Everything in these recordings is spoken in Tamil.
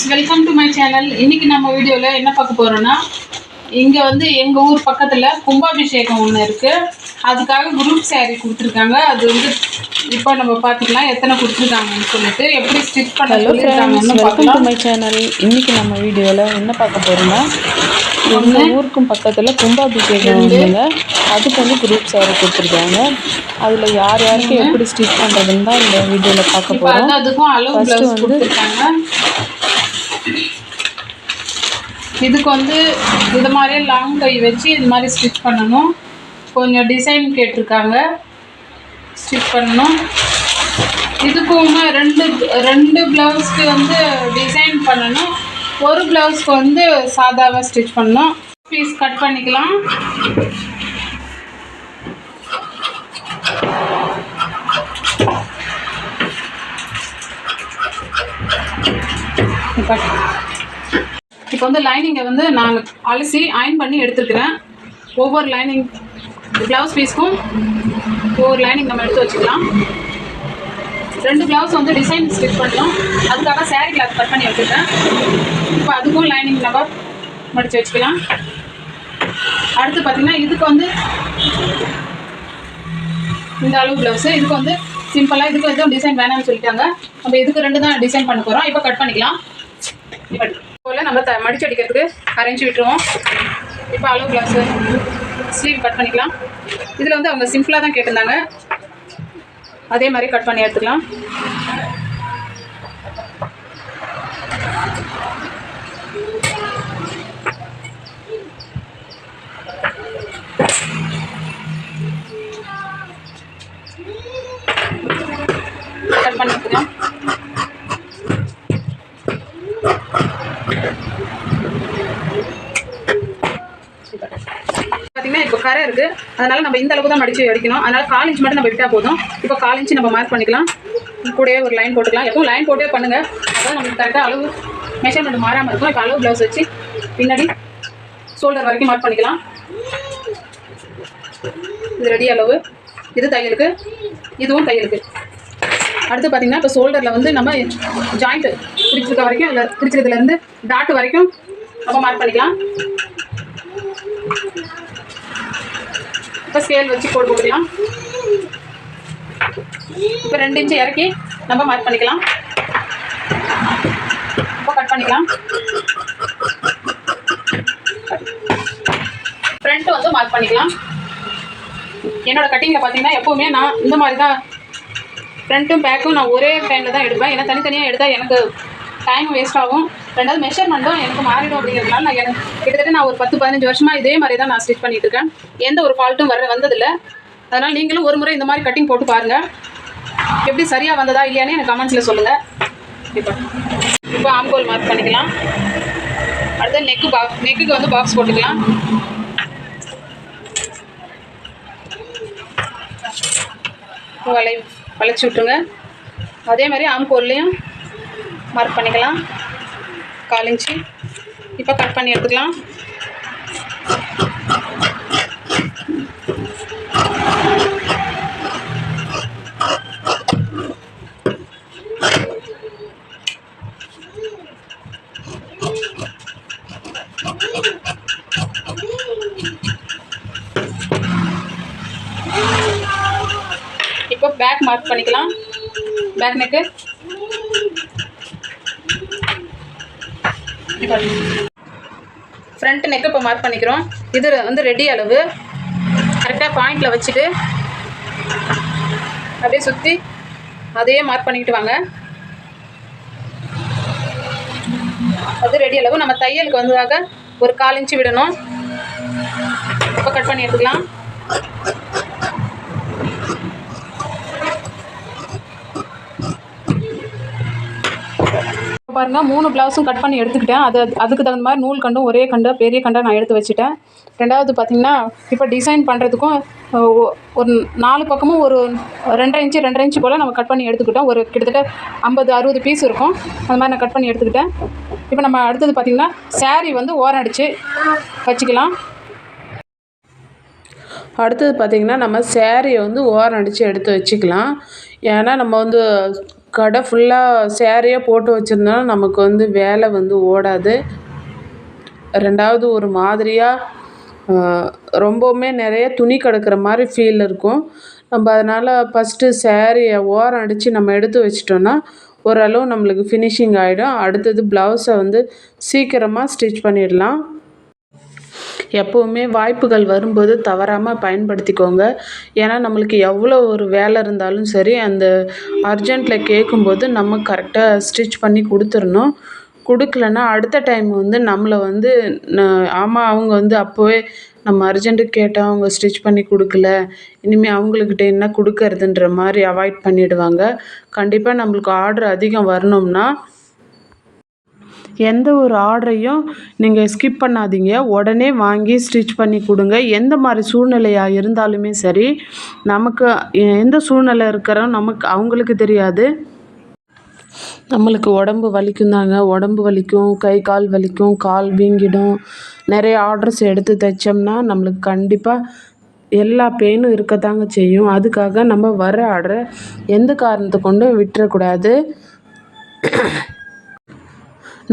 Friends welcome to my channel இன்னைக்கு நம்ம வீடியோவில் என்ன பார்க்க போகிறோன்னா இங்கே வந்து எங்கள் ஊர் பக்கத்தில் கும்பாபிஷேகம் ஒன்று இருக்குது அதுக்காக குரூப் saree கொடுத்துருக்காங்க. அது வந்து இப்போ நம்ம பார்த்துக்கலாம் எத்தனை கொடுத்துருக்காங்கன்னு சொல்லிட்டு எப்படி ஸ்டிச் பண்ண ஹலோ ஃப்ரெண்ட்ஸ் சொல்லியிருக்காங்கன்னு வெல்கம் டு மை சேனல் இன்னைக்கு நம்ம வீடியோவில் என்ன பார்க்க போகிறோம்னா எங்கள் ஊருக்கும் பக்கத்தில் கும்பாபிஷேகம் வந்துங்க அதுக்கு வந்து குரூப் சாரி கொடுத்துருக்காங்க. அதில் யார் யாருக்கு எப்படி ஸ்டிச் பண்ணுறதுன்னு தான் இந்த வீடியோவில் பார்க்க போகிறோம் அது அதுக்கும் அளவு வந்து- கொடுத்துருக்காங்க. இதுக்கு வந்து இது மாதிரி லாங் கை வச்சு இது மாதிரி ஸ்டிச் பண்ணணும். கொஞ்சம் டிசைன் கேட்டிருக்காங்க. ஸ்டிச் பண்ணணும். இதுக்கும் ரெண்டு ரெண்டு ப்ளவுஸ்க்கு வந்து டிசைன் பண்ணணும். ஒரு ப்ளவுஸ்க்கு வந்து சாதாவாக ஸ்டிச் பண்ணணும். பீஸ் கட் பண்ணிக்கலாம். இப்போ வந்து லைனிங்கை வந்து நான் அலசி அயன் பண்ணி எடுத்துருக்கிறேன். ஒவ்வொரு லைனிங் ப்ளவுஸ் பீஸ்க்கும் ஒவ்வொரு லைனிங் நம்ம எடுத்து வச்சுக்கலாம். ரெண்டு ப்ளவுஸ் வந்து டிசைன் ஸ்டிச் பண்ணலாம் அதுக்காக சேரீ கிளாத் கட் பண்ணி வச்சுருக்கேன். இப்போ அதுக்கும் லைனிங் நம்ம மடித்து வச்சுக்கலாம். அடுத்து பார்த்திங்கன்னா இதுக்கு வந்து இந்த அளவு ப்ளவுஸு இதுக்கு வந்து சிம்பிளாக இதுக்கு எதுவும் டிசைன் வேணாம்னு சொல்லிட்டாங்க. நம்ம இதுக்கு ரெண்டு தான் டிசைன் பண்ண போகிறோம் இப்போ கட் பண்ணிக்கலாம். போல் நம்ம த மடிச்சு அடிக்கிறதுக்கு அரைஞ்சி விட்டுருவோம். இப்போ அளவு ப்ளவுஸு ஸ்லீவ் கட் பண்ணிக்கலாம். இதில் வந்து அவங்க சிம்பிளாக தான் கேட்டிருந்தாங்க. அதே மாதிரி கட் பண்ணி எடுத்துக்கலாம். இப்போ கரை இருக்குது அதனால் நம்ம இந்த அளவுக்கு தான் மடித்து அடிக்கணும். அதனால் கால் இன்ச் மட்டும் நம்ம விட்டால் போதும். இப்போ கால் நம்ம மார்க் பண்ணிக்கலாம். கூடவே ஒரு லைன் போட்டுக்கலாம். எப்பவும் லைன் போட்டே பண்ணுங்கள் அதான் நமக்கு கரெக்டாக அளவு மெஷர்மெண்ட் மாறாமல் இருக்கும். இப்போ அளவு ப்ளவுஸ் வச்சு பின்னாடி ஷோல்டர் வரைக்கும் மார்க் பண்ணிக்கலாம். இது ரெடி அளவு. இது தையலுக்கு. இதுவும் தையலுக்கு. அடுத்து பார்த்தீங்கன்னா இப்போ ஷோல்டரில் வந்து நம்ம ஜாயிண்ட்டு பிரிச்சிருக்க வரைக்கும் இல்லை பிரிச்சிருக்கிறதுலேருந்து டாட் வரைக்கும் நம்ம மார்க் பண்ணிக்கலாம். இப்போ ஸ்கேல் வச்சு கோடு போட்டுக்கலாம் இப்போ ரெண்டு இன்ச்சு இறக்கி நம்ம மார்க் பண்ணிக்கலாம். இப்போ கட் பண்ணிக்கலாம். ஃப்ரண்ட் வந்து மார்க் பண்ணிக்கலாம். என்னோடய கட்டிங்கில் பார்த்தீங்கன்னா எப்போவுமே நான் இந்த மாதிரி தான் ஃப்ரண்ட்டும் பேக்கும் நான் ஒரே டைமில் தான் எடுப்பேன். ஏன்னா தனித்தனியாக எடுத்தால் எனக்கு டைம் வேஸ்ட் ஆகும். ரெண்டாவது மெஷர்மெண்ட்டும் எனக்கு மாறிடும் அப்படிங்கிறதுனால நான் எனக்கு கிட்டத்தட்ட நான் ஒரு பத்து பதினஞ்சு வருஷமாக இதே மாதிரி தான் நான் ஸ்டிச் பண்ணிட்டு இருக்கேன் எந்த ஒரு ஃபால்ட்டும் வர வந்ததில்லை. அதனால் நீங்களும் ஒரு முறை இந்த மாதிரி கட்டிங் போட்டு பாருங்கள் எப்படி சரியாக வந்ததா இல்லையானே எனக்கு கமெண்ட்ஸில் சொல்லுங்கள் இப்போ இப்போ ஆம்கோல் மார்க் பண்ணிக்கலாம். அடுத்து நெக்கு பாக்ஸ் நெக்குக்கு வந்து பாக்ஸ் போட்டுக்கலாம். வளை வளைச்சி விட்ருங்க அதே மாதிரி ஆம்கோல்லையும் மார்க் பண்ணிக்கலாம். காலிஞ்சி இப்போ கட் பண்ணி எடுத்துக்கலாம். இப்போ பேக் மார்க் பண்ணிக்கலாம். பேக் நெக்கு ஃப்ரண்ட் நெக்கு இப்போ மார்க் பண்ணிக்கிறோம். இது வந்து ரெடி அளவு. கரெக்டாக பாயிண்டில் வச்சுட்டு அப்படியே சுற்றி அதையே மார்க் பண்ணிக்கிட்டு வாங்க. அது ரெடி அளவு. நம்ம தையலுக்கு வந்ததாக ஒரு கால் இன்ச்சு விடணும். இப்போ கட் பண்ணி எடுத்துக்கலாம். பாருங்கள் பாருங்க மூணு ப்ளவுஸும் கட் பண்ணி எடுத்துக்கிட்டேன். அது அதுக்கு தகுந்த மாதிரி நூல் கண்டும் ஒரே கண்டு பெரிய கண்டாக நான் எடுத்து வச்சுட்டேன். ரெண்டாவது பார்த்திங்கன்னா இப்போ டிசைன் பண்ணுறதுக்கும் ஒரு நாலு பக்கமும் ஒரு ரெண்டரை இன்ச்சு ரெண்டரை இன்ச்சு போல் நம்ம கட் பண்ணி எடுத்துக்கிட்டோம். ஒரு கிட்டத்தட்ட ஐம்பது அறுபது பீஸ் இருக்கும். அது மாதிரி நான் கட் பண்ணி எடுத்துக்கிட்டேன். இப்போ நம்ம அடுத்தது பார்த்திங்கன்னா சேரீ வந்து ஓரம் அடித்து வச்சுக்கலாம். அடுத்தது பார்த்திங்கன்னா நம்ம சேரீயை வந்து ஓரம் அடித்து எடுத்து வச்சுக்கலாம். ஏன்னா நம்ம வந்து கடை ஃபுல்லாக சேரீயாக போட்டு வச்சுருந்தோன்னா நமக்கு வந்து வேலை வந்து ஓடாது. ரெண்டாவது ஒரு மாதிரியாக ரொம்பவுமே நிறைய துணி கிடக்குற மாதிரி ஃபீல் இருக்கும். நம்ம அதனால் ஃபஸ்ட்டு சேரீயை ஓரம் அடித்து நம்ம எடுத்து வச்சிட்டோன்னா ஓரளவு நம்மளுக்கு ஃபினிஷிங் ஆகிடும் அடுத்தது ப்ளவுஸை வந்து சீக்கிரமாக ஸ்டிச் பண்ணிடலாம். எப்போவுமே வாய்ப்புகள் வரும்போது தவறாமல் பயன்படுத்திக்கோங்க. ஏன்னா நம்மளுக்கு எவ்வளோ ஒரு வேலை இருந்தாலும் சரி அந்த அர்ஜெண்ட்டில் கேட்கும்போது நம்ம கரெக்டாக ஸ்டிச் பண்ணி கொடுத்துடணும். கொடுக்கலன்னா அடுத்த டைம் வந்து நம்மளை வந்து ஆமாம் அவங்க வந்து அப்போவே நம்ம அர்ஜெண்ட்டுக்கு கேட்டால் அவங்க ஸ்டிச் பண்ணி கொடுக்கல. இனிமேல் அவங்கக்கிட்ட என்ன கொடுக்கறதுன்ற மாதிரி அவாய்ட் பண்ணிடுவாங்க. கண்டிப்பாக நம்மளுக்கு ஆர்டர் அதிகம் வரணும்னா எந்த ஒரு ஆர்டரையும் நீங்கள் ஸ்கிப் பண்ணாதீங்க. உடனே வாங்கி ஸ்டிச் பண்ணி கொடுங்க. எந்த மாதிரி சூழ்நிலையாக இருந்தாலுமே சரி நமக்கு எந்த சூழ்நிலை இருக்கிறோம் நமக்கு அவங்களுக்கு தெரியாது. நம்மளுக்கு உடம்பு வலிக்கும் தாங்க. உடம்பு வலிக்கும் கை கால் வலிக்கும் கால் வீங்கிடும். நிறைய ஆர்டர்ஸ் எடுத்து தைச்சோம்னா நம்மளுக்கு கண்டிப்பாக எல்லா பெயினும் இருக்கத்தாங்க செய்யும். அதுக்காக நம்ம வர ஆர்டரை எந்த காரணத்தை கொண்டும் விட்டுறக்கூடாது.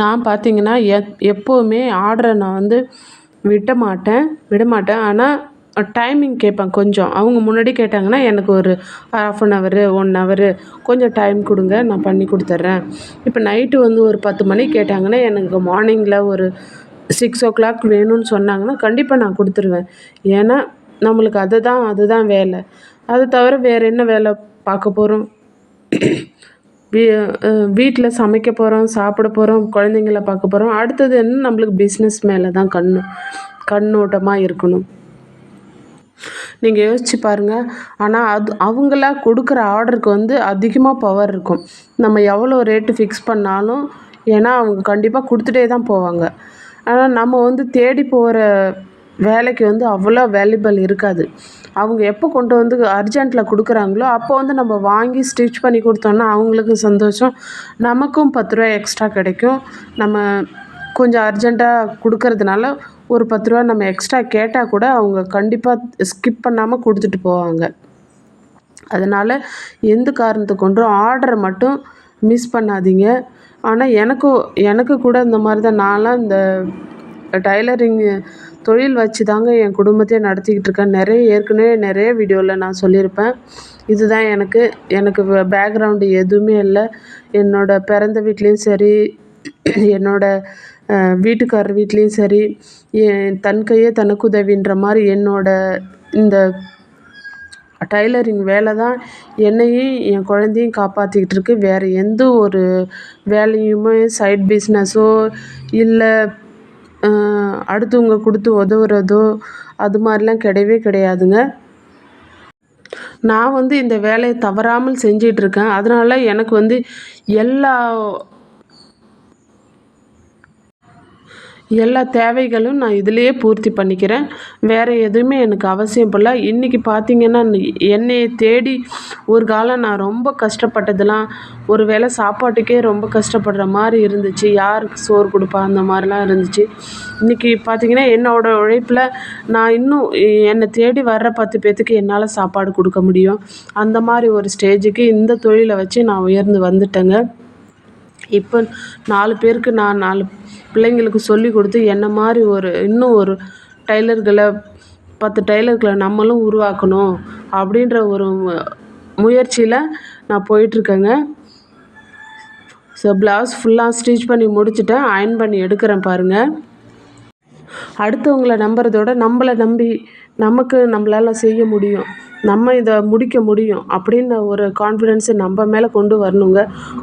நான் பார்த்தீங்கன்னா எப் எப்போவுமே ஆர்டரை நான் வந்து விட மாட்டேன் விட மாட்டேன் ஆனால் டைமிங் கேட்பேன் கொஞ்சம். அவங்க முன்னாடி கேட்டாங்கன்னா எனக்கு ஒரு half an hour one hour கொஞ்சம் டைம் கொடுங்க நான் பண்ணி கொடுத்துட்றேன். இப்போ நைட்டு வந்து ஒரு பத்து மணி கேட்டாங்கன்னா எனக்கு மார்னிங்கில் ஒரு சிக்ஸ் ஓ கிளாக் வேணும்னு சொன்னாங்கன்னா கண்டிப்பாக நான் கொடுத்துருவேன். ஏன்னா நம்மளுக்கு அதுதான் அதுதான் வேலை. அது தவிர வேறு என்ன வேலை பார்க்க போகிறோம் வீ வீட்டில் சமைக்க போகிறோம் சாப்பிட போகிறோம் குழந்தைங்கள பார்க்க போகிறோம் அடுத்தது என்ன? நம்மளுக்கு பிஸ்னஸ் மேலே தான் கண் கண்ணோட்டமாக இருக்கணும். நீங்கள் யோசிச்சு பாருங்கள் ஆனால் அது அவங்களா கொடுக்குற ஆர்டருக்கு வந்து அதிகமாக பவர் இருக்கும். நம்ம எவ்வளோ ரேட்டு ஃபிக்ஸ் பண்ணாலும் ஏன்னா அவங்க கண்டிப்பாக கொடுத்துட்டே தான் போவாங்க. ஆனால் நம்ம வந்து தேடி போகிற வேலைக்கு வந்து அவ்வளோ வேல்யூபிள் இருக்காது. அவங்க எப்போ கொண்டு வந்து அர்ஜெண்ட்டில் கொடுக்குறாங்களோ அப்போ வந்து நம்ம வாங்கி ஸ்டிச் பண்ணி கொடுத்தோன்னா அவங்களுக்கு சந்தோஷம். நமக்கும் பத்து ரூபா எக்ஸ்ட்ரா கிடைக்கும். நம்ம கொஞ்சம் அர்ஜெண்ட்டாக கொடுக்கறதுனால ஒரு பத்து ரூபா நம்ம எக்ஸ்ட்ரா கேட்டால் கூட அவங்க கண்டிப்பாக ஸ்கிப் பண்ணாமல் கொடுத்துட்டு போவாங்க. அதனால் எந்த காரணத்தை கொண்டும் ஆர்டரை மட்டும் மிஸ் பண்ணாதீங்க. ஆனால் எனக்கும் எனக்கு கூட இந்த மாதிரி தான் நான்லாம் இந்த டைலரிங்கு தொழில் வச்சு தாங்க என் குடும்பத்தையே நடத்திக்கிட்டு இருக்கேன் நிறைய ஏற்கனவே நிறைய வீடியோவில் நான் சொல்லியிருப்பேன். இதுதான் எனக்கு எனக்கு பேக்ரவுண்டு எதுவுமே இல்லை. என்னோட பிறந்த வீட்லேயும் சரி என்னோட வீட்டுக்காரர் வீட்லேயும் சரி என் தன் கையே தனக்கு உதவின்ற மாதிரி என்னோட இந்த டைலரிங் வேலை தான் என்னையும் என் குழந்தையும் காப்பாற்றிக்கிட்டு இருக்கு வேறு எந்த ஒரு வேலையுமே சைட் பிஸ்னஸோ இல்லை அடுத்தவங்க கொடுத்து உதவுறதோ அது மாதிரிலாம் கிடையவே கிடையாதுங்க. நான் வந்து இந்த வேலையை தவறாமல் செஞ்சிகிட்ருக்கேன் அதனால எனக்கு வந்து எல்லா எல்லா தேவைகளும் நான் இதிலேயே பூர்த்தி பண்ணிக்கிறேன். வேறு எதுவுமே எனக்கு அவசியம் இல்லை இன்றைக்கி பார்த்தீங்கன்னா என்னையை தேடி ஒரு காலம் நான் ரொம்ப கஷ்டப்பட்டதெல்லாம் ஒரு வேளை சாப்பாட்டுக்கே ரொம்ப கஷ்டப்படுற மாதிரி இருந்துச்சு. யாருக்கு சோறு கொடுப்பா? அந்த மாதிரிலாம் இருந்துச்சு. இன்றைக்கி பார்த்தீங்கன்னா என்னோடய உழைப்பில் நான் இன்னும் என்னை தேடி வர்ற பத்து பேர்த்துக்கு என்னால் சாப்பாடு கொடுக்க முடியும். அந்த மாதிரி ஒரு ஸ்டேஜுக்கு இந்த தொழிலை வச்சு நான் உயர்ந்து வந்துட்டேங்க. இப்போ நாலு பேருக்கு நான் நாலு பிள்ளைங்களுக்கு சொல்லி கொடுத்து என்ன மாதிரி ஒரு இன்னும் ஒரு டைலர்களை பத்து டைலர்களை நம்மளும் உருவாக்கணும் அப்படின்ற ஒரு முயற்சியில் நான் போயிட்டுருக்கேங்க. ஸோ ப்ளவுஸ் ஃபுல்லாக ஸ்டிச் பண்ணி முடிச்சுட்டேன். அயர்ன் பண்ணி எடுக்கிறேன் பாருங்கள் அடுத்தவங்களை நம்புறதோட நம்மளை நம்பி நமக்கு நம்மளால் செய்ய முடியும். நம்ம இதை முடிக்க முடியும் அப்படின்னு ஒரு கான்ஃபிடென்ஸை நம்ம மேலே கொண்டு வரணுங்க.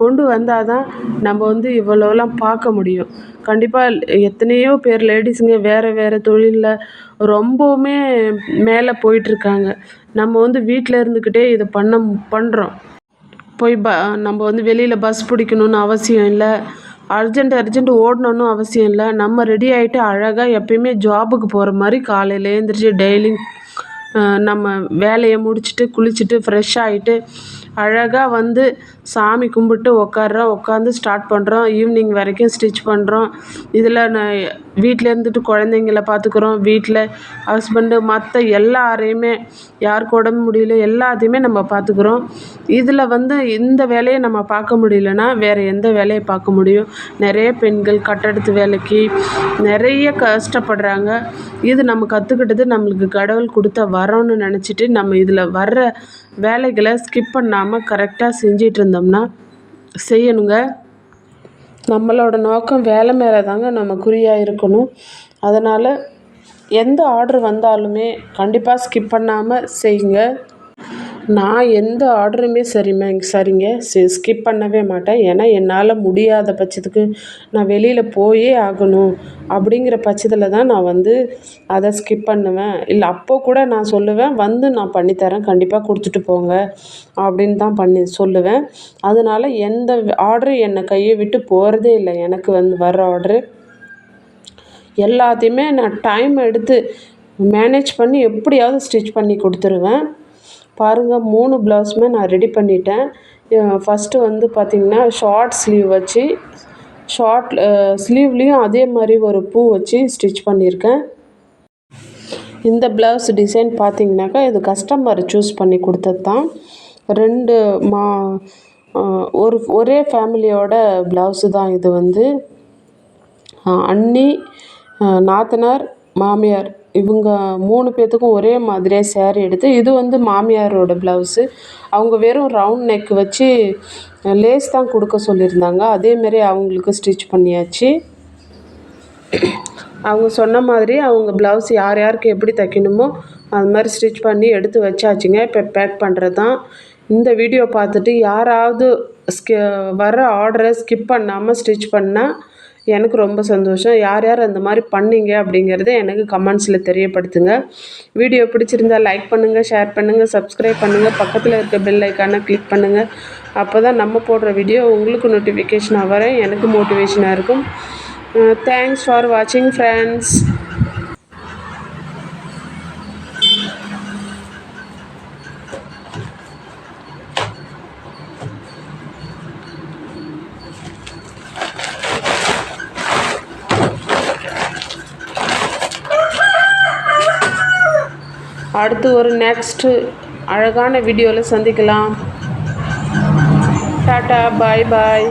கொண்டு வந்தால் தான் நம்ம வந்து இவ்வளோலாம் பார்க்க முடியும். கண்டிப்பாக எத்தனையோ பேர் லேடிஸுங்க வேறு வேறு தொழிலில் ரொம்பவுமே மேலே போயிட்டுருக்காங்க. நம்ம வந்து வீட்டில் இருந்துக்கிட்டே இதை பண்ண பண்ணுறோம் போய் ப நம்ம வந்து வெளியில் பஸ் பிடிக்கணுன்னு அவசியம் இல்லை. அர்ஜெண்ட் அர்ஜென்ட் ஓடணும்னு அவசியம் இல்லை. நம்ம ரெடி ஆகிட்டு அழகாக எப்பயுமே ஜாபுக்கு போகிற மாதிரி காலையில் எழுந்திரிச்சி டெய்லி நம்ம வேலையை முடிச்சுட்டு குளிச்சுட்டு ஃப்ரெஷ் ஆகிட்டு அழகாக வந்து சாமி கும்பிட்டு உட்கார்றோம் உட்காந்து ஸ்டார்ட் பண்ணுறோம் ஈவினிங் வரைக்கும் ஸ்டிச் பண்ணுறோம் இதில் நான் வீட்டில் இருந்துட்டு குழந்தைங்கள பார்த்துக்குறோம். வீட்டில் ஹஸ்பண்டு மற்ற எல்லாரையுமே யாருக்கு உடம்பு முடியல எல்லாத்தையுமே நம்ம பார்த்துக்குறோம். இதில் வந்து இந்த வேலையை நம்ம பார்க்க முடியலன்னா வேறு எந்த வேலையை பார்க்க முடியும்? நிறைய பெண்கள் கட்டடத்து வேலைக்கு நிறைய கஷ்டப்படுறாங்க. இது நம்ம கற்றுக்கிட்டது நம்மளுக்கு கடவுள் கொடுத்த வரோன்னு நினச்சிட்டு நம்ம இதில் வர்ற வேலைகளை ஸ்கிப் பண்ணாமல் கரெக்டாக செஞ்சிட்டு இருந்தோம்னா செய்யணுங்க. நம்மளோட நோக்கம் வேலை மேலே தாங்க நம்ம குறியாக இருக்கணும். அதனால் எந்த ஆர்டர் வந்தாலுமே கண்டிப்பாக ஸ்கிப் பண்ணாமல் செய்யுங்க. நான் எந்த ஆர்டருமே சரிமே சரிங்க. ஸ்கிப் பண்ணவே மாட்டேன். ஏன்னா என்னால் முடியாத பட்சத்துக்கு நான் வெளியில் போயே ஆகணும். அப்படிங்கிற பட்சத்தில் தான் நான் வந்து அதை ஸ்கிப் பண்ணுவேன். இல்லை அப்போது கூட நான் சொல்லுவேன் வந்து நான் பண்ணித்தரேன். கண்டிப்பாக கொடுத்துட்டு போங்க. அப்படின்னு தான் பண்ணி சொல்லுவேன். அதனால எந்த ஆர்டரு என்னை கையை விட்டு போகிறதே இல்லை. எனக்கு வந்து வர்ற ஆர்டரு எல்லாத்தையுமே நான் டைம் எடுத்து மேனேஜ் பண்ணி எப்படியாவது ஸ்டிச் பண்ணி கொடுத்துருவேன். பாருங்கள் மூணு ப்ளவுஸுமே நான் ரெடி பண்ணிட்டேன். ஃபஸ்ட்டு வந்து பார்த்திங்கன்னா ஷார்ட் ஸ்லீவ் வச்சு ஷார்ட் ஸ்லீவ்லேயும் அதே மாதிரி ஒரு பூ வச்சு ஸ்டிச் பண்ணியிருக்கேன். இந்த ப்ளவுஸ் டிசைன் பார்த்திங்கனாக்கா இது கஸ்டமர் சூஸ் பண்ணி கொடுத்தது தான். ரெண்டு மா ஒரு ஒரே ஃபேமிலியோட ப்ளவுஸு தான் இது வந்து. அண்ணி நாத்தனார் மாமியார் இவங்க மூணு பேர்த்துக்கும் ஒரே மாதிரியே சேரீ எடுத்து இது வந்து மாமியாரோட ப்ளவுஸு அவங்க வெறும் ரவுண்ட் நெக் வச்சு லேஸ் தான் கொடுக்க சொல்லியிருந்தாங்க. அதேமாரி அவங்களுக்கு ஸ்டிச் பண்ணியாச்சு. அவங்க சொன்ன மாதிரி அவங்க ப்ளவுஸ் யார் யாருக்கு எப்படி தைக்கணுமோ அது மாதிரி ஸ்டிச் பண்ணி எடுத்து வச்சாச்சுங்க. இப்போ பேக் பண்ணுறது தான் இந்த வீடியோ பார்த்துட்டு யாராவது ஸ்கி வர ஆர்டரை ஸ்கிப் பண்ணாமல் ஸ்டிச் பண்ணால் எனக்கு ரொம்ப சந்தோஷம். யார் யார் அந்த மாதிரி பண்ணீங்க அப்படிங்கிறத எனக்கு கமெண்ட்ஸில் தெரியப்படுத்துங்க. வீடியோ பிடிச்சிருந்தா லைக் பண்ணுங்கள் ஷேர் பண்ணுங்கள் சப்ஸ்கிரைப் பண்ணுங்கள் பக்கத்தில் இருக்க பெல் ஐக்கானை கிளிக் பண்ணுங்கள் அப்போ தான் நம்ம போடுற வீடியோ உங்களுக்கு நோட்டிஃபிகேஷனாக வர எனக்கு மோட்டிவேஷனாக இருக்கும். தேங்க்ஸ் ஃபார் வாட்சிங் ஃப்ரெண்ட்ஸ் அடுத்து ஒரு நெக்ஸ்ட்டு அழகான வீடியோவில் சந்திக்கலாம். டாட்டா பாய் பாய்